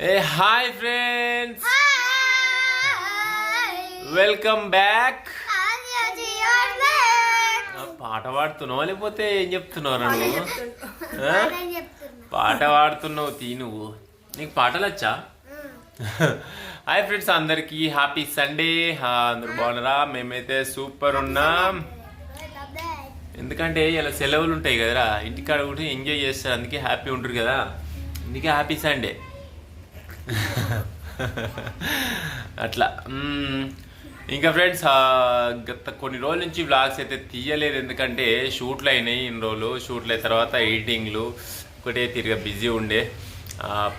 Hey hi friends. Welcome back. పాట పాడుతున్నావా లేకపోతే ఏం చెప్తున్నావు నువ్వు? పాట పాడుతున్నావు తీ నువ్వు. నీకు పాటలు వచ్చా? హాయ్ ఫ్రెండ్స్ అందరికి హ్యాపీ సండే. అందరు బాగున్నారా? మేమైతే సూపర్ ఉన్నాం. ఎందుకంటే ఇలా సెలవులు ఉంటాయి కదరా ఇంటికాడ కూడా ఎంజాయ్ చేస్తారు అందుకే హ్యాపీ ఉంటారు కదా. అందుకే హ్యాపీ సండే. అట్లా. ఇంకా ఫ్రెండ్స్ గత కొన్ని రోజుల నుంచి వ్లాగ్స్ అయితే తీయలేదు. ఎందుకంటే షూట్లు అయినాయి ఇన్ని రోజులు. షూట్లు అయిన తర్వాత ఎడిటింగ్లు ఒకటే తిరిగా బిజీ ఉండే.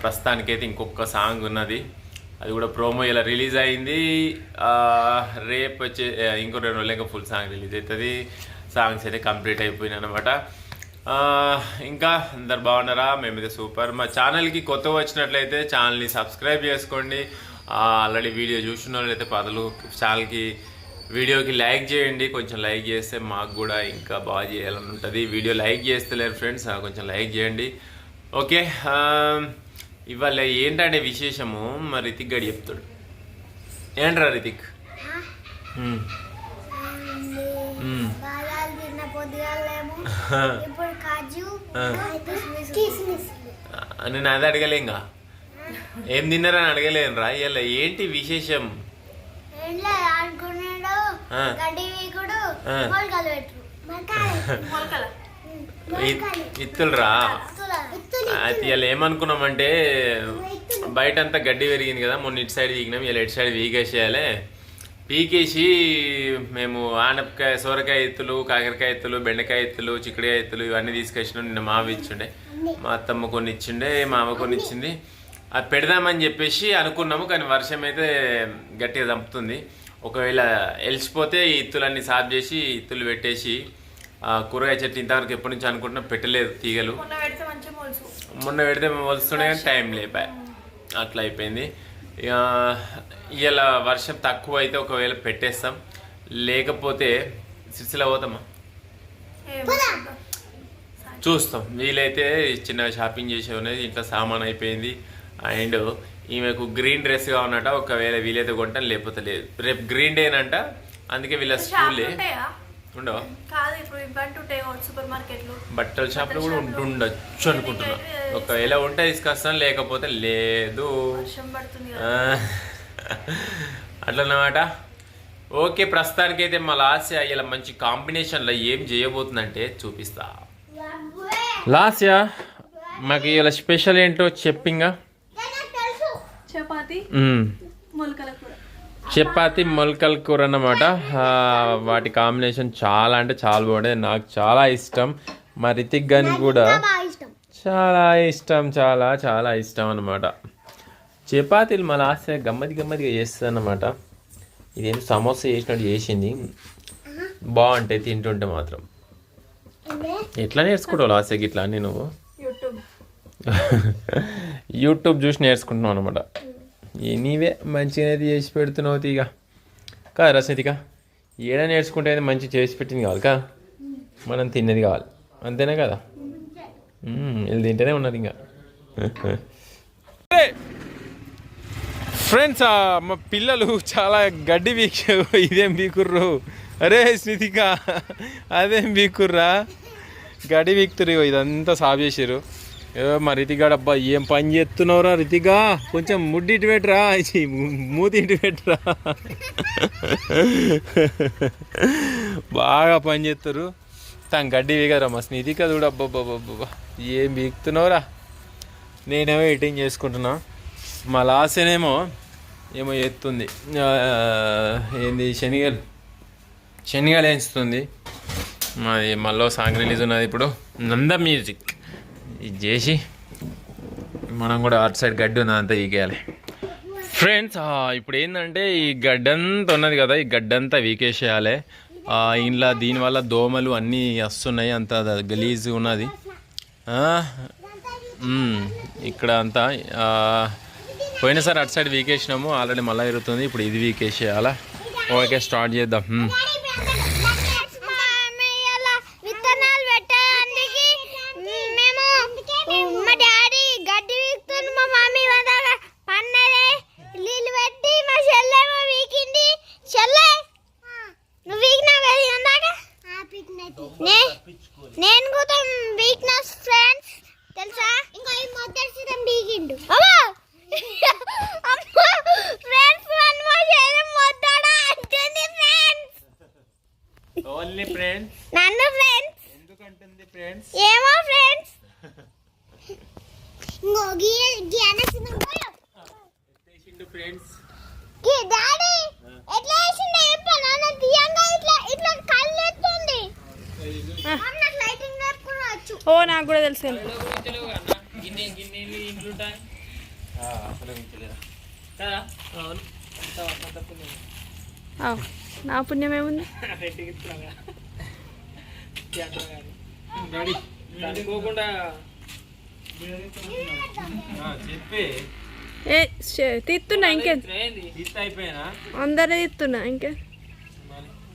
ప్రస్తుతానికైతే ఇంకొక సాంగ్ ఉన్నది. అది కూడా ప్రోమో ఇలా రిలీజ్ అయింది. రేపు వచ్చే ఇంకో రెండు రోజులు ఇంకా ఫుల్ సాంగ్ రిలీజ్ అవుతుంది. సాంగ్స్ అయితే కంప్లీట్ అయిపోయినాయి అనమాట ఇంకా అందరు బాగున్నారా? మేమైతే సూపర్. మా ఛానల్కి కొత్తగా వచ్చినట్లయితే ఛానల్ని సబ్స్క్రైబ్ చేసుకోండి. ఆల్రెడీ వీడియో చూసిన వాళ్ళైతే పదలు ఛానల్కి వీడియోకి లైక్ చేయండి. కొంచెం లైక్ చేస్తే మాకు కూడా ఇంకా బాగా చేయాలని ఉంటుంది. వీడియో లైక్ చేస్తలేరు ఫ్రెండ్స్ కొంచెం లైక్ చేయండి. ఓకే ఇవాళ ఏంటంటే విశేషము? మా రితిక్ గడి చెప్తాడు. ఏంట్రా రితిక్? ఇప్పుడు నేను అది అడగలేంగా. ఏం తిన్నారని అడగలేను రా. ఇలా ఏంటి విశేషం? ఇత్తులురా? అయితే ఇలా ఏమనుకున్నామంటే బయట అంతా గడ్డి పెరిగింది కదా. మొన్న ఇటు సైడ్ వీగినాం ఇలా ఇటు సైడ్ వీగేసేయాలి పీకేసి మేము ఆనపకాయ సోరకాయ ఎత్తులు కాకరకాయ ఎత్తులు బెండకాయ ఎత్తులు చిక్కుడుకాయ ఎత్తులు ఇవన్నీ తీసుకొచ్చినాం. నిన్న మావి ఇచ్చిండే. మా అత్తమ్మ కొన్ని ఇచ్చిండే మా అమ్మ కొన్ని ఇచ్చింది. అది పెడదామని చెప్పేసి అనుకున్నాము కానీ వర్షం అయితే గట్టిగా చంపుతుంది ఒకవేళ ఎలిసిపోతే ఈ ఇత్తులన్నీ సాఫ్ చేసి ఇత్తులు పెట్టేసి ఆ కూరగాయ చెట్టు ఇంతవరకు ఎప్పటి నుంచి అనుకుంటున్నా పెట్టలేదు తీగలు. మొన్న పెడితే మంచిగా మొలుసు. మొన్న పెడితే మేము వస్తుండే కానీ టైం లేపా అట్లా అయిపోయింది. ఇలా వర్షం తక్కువ అయితే ఒకవేళ పెట్టేస్తాం. లేకపోతే సిరిసిల పోతామా? చూస్తాం. వీలైతే చిన్న షాపింగ్ చేసే ఉన్నది. ఇంట్లో సామాన్ అయిపోయింది. అండ్ ఈమెకు గ్రీన్ డ్రెస్ కావాలన్నట ఒకవేళ వీలైతే కొంటాం లేకపోతే లేదు. రేపు గ్రీన్ డే అంట అందుకే వీళ్ళ షాపులు స్కూలే. ఉంటాయా? ఉండవా? కాదు ఇప్పుడు ఉంటాయి సూపర్ మార్కెట్లు. బట్టల షాప్లో కూడా ఉంటుండొచ్చు అనుకుంటున్నా. ఒకవేళ ఉంటే తీసుకొస్తాను లేకపోతే లేదు. అట్లన్నమాట. ఓకే ప్రస్తుతానికైతే మా లాస్య ఇలా మంచి కాంబినేషన్లో ఏం చేయబోతుందంటే చూపిస్తా. లాస్య మాకు ఇలా స్పెషల్ ఏంటో చెప్పింగా చపాతి మొలకల కూర. చపాతి మొలకల కూర అన్నమాట. వాటి కాంబినేషన్ చాలా అంటే చాలా బాగుంటుంది నాకు చాలా ఇష్టం. మా రితిక్ గాని కూడా చాలా ఇష్టం. చాలా చాలా ఇష్టం అనమాట చపాతీలు మా లాస్ట్ గమ్మతి గమ్మతిగా చేస్తుంది అనమాట ఇదేంటి సమోసా చేసినట్టు చేసింది. బాగుంటాయి తింటుంటే మాత్రం. ఎట్లా నేర్చుకుంటావు లాస్ట్ ఇట్లా అన్నీ నువ్వు? యూట్యూబ్. యూట్యూబ్ చూసి నేర్చుకుంటున్నావు అనమాట నీవే మంచిగా చేసి పెడుతున్నావు తీగ. కాదు రసతిక ఏడ నేర్చుకుంటే అయితే మంచి చేసి పెట్టింది కావాలి కా? మనం తిన్నది కావాలి. అంతేనా కదా? వీళ్ళు తింటేనే ఉన్నారు ఇంకా. ఫ్రెండ్స్ మా పిల్లలు చాలా గడ్డి వీక్ ఇదేం బీకుర్రు అరే స్నితిక అదేం బీకుర్రా గడ్డి వీక్తురు ఇదంతా సాబ్ చేసారు మా రితిగాడు అబ్బా ఏం పని చేస్తున్నావురా రితిగా? కొంచెం ముడ్డి ఇటు పెట్టరా? మూతి ఇటు పెట్టరా? బాగా పని చేస్తారు. తను గడ్డి వీగరా మా స్నితిక చూడు అబ్బబ్బబ్బబ్బా ఏం వీక్తున్నావురా నేనేమో ఎడిటింగ్ చేసుకుంటున్నా. మా లాసేనేమో ఏమో ఎత్తుంది ఏంది శనిగలు? శనిగలు వేస్తుంది మాది మళ్ళీ సాంగ్ రిలీజ్ ఉన్నది ఇప్పుడు. నంద మ్యూజిక్. ఇది చేసి మనం కూడా అటు సైడ్ గడ్డి ఉన్నదంతా వీకేయాలి ఫ్రెండ్స్ ఇప్పుడు ఏంటంటే ఈ గడ్డంతా ఉన్నది కదా ఈ గడ్డంతా వీకేసేయాలి. ఇంట్లో దీనివల్ల దోమలు అన్నీ వస్తున్నాయి అంత గలీజ్ ఉన్నది. ఇక్కడ అంతా పోయినసారి అటు సైడ్ వీకేసినాము ఆల్రెడీ మళ్ళీ ఇరుగుతుంది ఇప్పుడు ఇది వీకేసేయాలా? ఓకే స్టార్ట్ చేద్దాం నేను కూడా వీక్నెస్ ఫ్రెండ్స్ తెలుసా? ఇంకా ఈ మొదటి బీగిండు. ఫ్రెండ్స్ వన్ మొద్దడా అంటుంది ఫ్రెండ్స్ ఓన్లీ ఫ్రెండ్స్ నన్ను ఫ్రెండ్స్ ఎందుకు అంటుంది ఫ్రెండ్స్ ఏమో ఫ్రెండ్స్ ఇంకో గీ గీ ఫ్రెండ్స్ గీ ఓ నాకు కూడా తెలుసు. నా పుణ్యం ఏముంది? ఏ తీస్తున్నా ఇంకే. అందరినీ తీస్తున్నా ఇంకే వీళ్ళు ఏమి ఇత్తులు పెట్టమంటావు ఆగు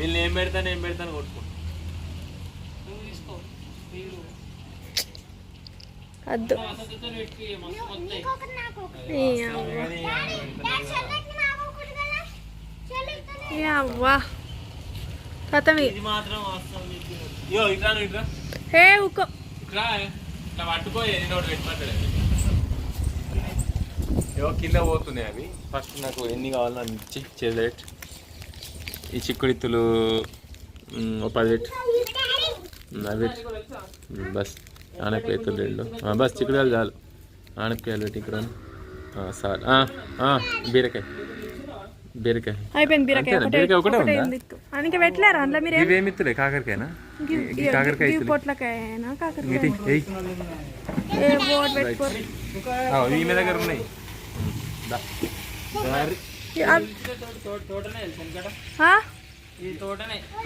వీళ్ళు ఏం పెడతాను ఏం పెడతాను కొట్టుకుంటా అవ్వ. కథం ఇట్రా ఏ కింద పోతున్నాయి అవి. ఫస్ట్ నాకు ఎన్ని కావాలో అన్ని ఇచ్చి చేదట్ ఈ చిక్కుడిత్తులు పది పెట్టు. అవి బస్ ఆనపకాయలు రెండు. బస్ చిక్కుడుకాయలు చాలు. ఆనపకాయలు పెట్టి ఇక్కడ సార్ బీరకాయ. బీరకాయ. అయిపోయింది బీరకాయ. బీరకాయ ఒకటే ఒకటే ఉందా? ఉంది ఇత్తు. అందుకే పెట్టలేరా? అందులో మీరు ఇవేమి ఇత్తులే? కాకరకాయనా? కాకరకాయ పొట్లకాయనా? కాకరకాయ ఏ దగ్గర ఉన్నాయి.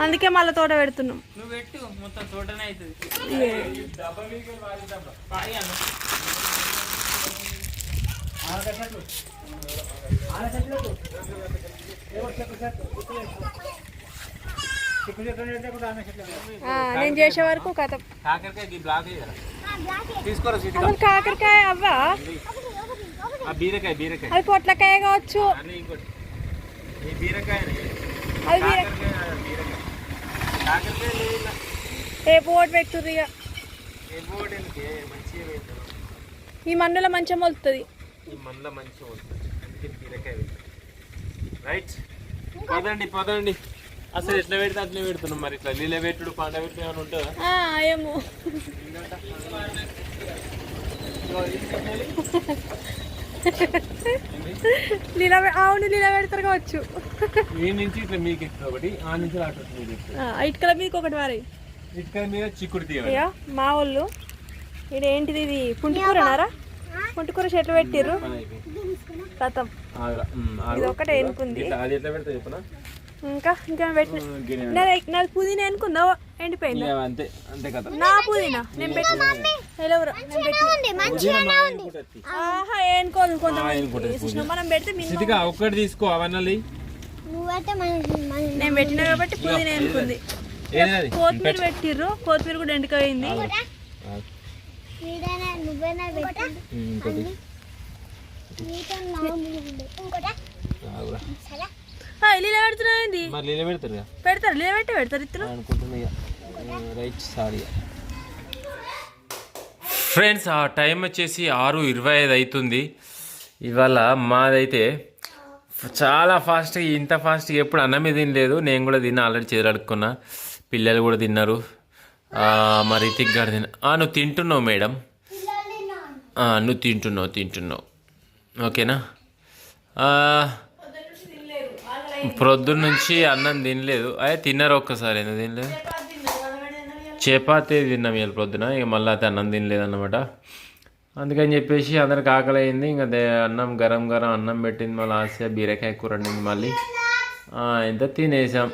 అందుకే మళ్ళీ తోట పెడుతున్నాం. నువ్వు పెట్టు మొత్తం తోటనే అవుతుంది నేను చేసే వరకు కథ. కాకరకాయ తీసుకోరా కాకరకాయ అవ్వా? బీరకాయ బీరకాయ. అది పొట్లకాయ కావచ్చు. అని. అది బీరకాయ. ఏ బోట్ పెట్టుర్రు ఇక బోర్డు ఈ మన్నులో మంచిగా మొలుతుంది. ఈ మంద మంచిగా వస్తుంది బీరకాయ రైట్ పదండి పదండి. అసలు ఎట్లా పెడితే అట్లే పెడుతున్నాం మరి ఇట్లా నీళ్ళ పెట్టుడు పండ పెట్టుడు ఏమైనా ఉంటుందా? ఏమో. లీలా అవును లీలా పెడతారు కావచ్చు. ఈ నుంచి ఇట్లా మీకు ఎక్కువ ఒకటి ఆ నుంచి ఆ, ఇటుకల మీకు ఒకటి వారి మీద చిక్కుడు మా వాళ్ళు ఇది ఏంటిది ఇది? పుంటికూరనారా పుంటికూర చెట్లు పెట్టిర్రు. కథం ఇది ఒకటే ఎనుకుంది. అది ఎట్లా పెడతా చెప్పనా? ఇంకా ఇంకా పెట్టిన నాది పుదీనా ఎనుకుందా ఎండిపోయిందా? అంతే అంతే కదా? నా పుదీనా నేను పెట్టిన ఎవరు నేను పెట్టిన ఉంది మంచిగానే ఉంది. ఆహా ఏనుకోదు మనం పెడితే సిద్ధిగా ఒక్కటి తీసుకో అవన్నీ నేను పెట్టినా కాబట్టి పుదీనా ఎనుకుంది ఏది కొత్తిమీర పెట్టిర్రు కొత్తిమీర కూడా ఎండిపోయింది. నీడైనా నువ్వైనా పెట్టు. ఇంకోటి. లీలా పెడుతున్నావు ఏంది? మరి నీళ్ళు పెడతారు పెడతారు? లీలా పెట్టే పెడతారు అనుకుంటున్నా రైట్ సారీ ఫ్రెండ్స్ ఆ టైం వచ్చేసి ఆరు ఇరవై ఐదు అవుతుంది ఇవాళ మాదైతే చాలా ఫాస్ట్గా ఇంత ఫాస్ట్గా ఎప్పుడు అన్నమే తినలేదు. నేను కూడా తిన్నా ఆల్రెడీ చెదరడుక్కున్నా పిల్లలు కూడా తిన్నారు. ఆ, మరి తిగ్గాడు తిన్న ఆ, నువ్వు తింటున్నావు మేడం. ఆ, నువ్వు తింటున్నావు తింటున్నావు. ఓకేనా? ఆ, ప్రొద్దున నుంచి అన్నం తినలేదు. అదే తిన్నారు ఒక్కసారి ఎందుకు తినలేదు? చపాతీ తిన్నాం ఇవాళ ప్రొద్దున ఇక మళ్ళీ అయితే అన్నం తినలేదు అనమాట అందుకని చెప్పేసి అందరికి ఆకలి అయింది ఇంకా అన్నం గరం గరం అన్నం పెట్టింది మళ్ళీ ఆశ బీరకాయ కూర వండింది మళ్ళీ. ఎంత తినేసాం?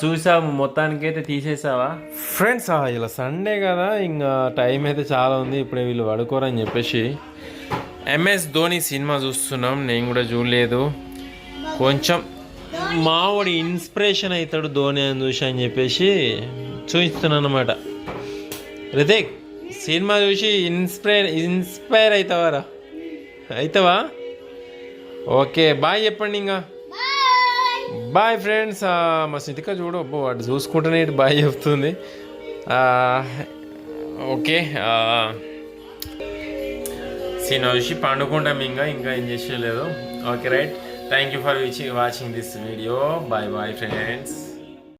చూసాము మొత్తానికి అయితే తీసేసావా ఫ్రెండ్స్ ఇలా సండే కదా ఇంకా టైం అయితే చాలా ఉంది ఇప్పుడే వీళ్ళు పడుకోరని చెప్పేసి. ఎంఎస్ ధోని సినిమా చూస్తున్నాం నేను కూడా చూడలేదు. కొంచెం మావాడు ఇన్స్పిరేషన్ అవుతాడు ధోని అని చూసి అని చెప్పేసి చూపిస్తున్నాను అనమాట రితిక్ సినిమా చూసి ఇన్స్పైర్ ఇన్స్పైర్ అవుతావారా? అవుతావా? ఓకే బాయ్ చెప్పండి ఇంకా. బాయ్ ఫ్రెండ్స్ మా సితిక చూడు అబ్బో వాడు చూసుకుంటేనే ఇటు బాయ్ చెప్తుంది. ఓకే సినిమా చూసి పండుకుంటాం ఇంకా ఇంకా ఏం చేసేయలేదు okay right. Thank you for watching this video. Bye bye friends.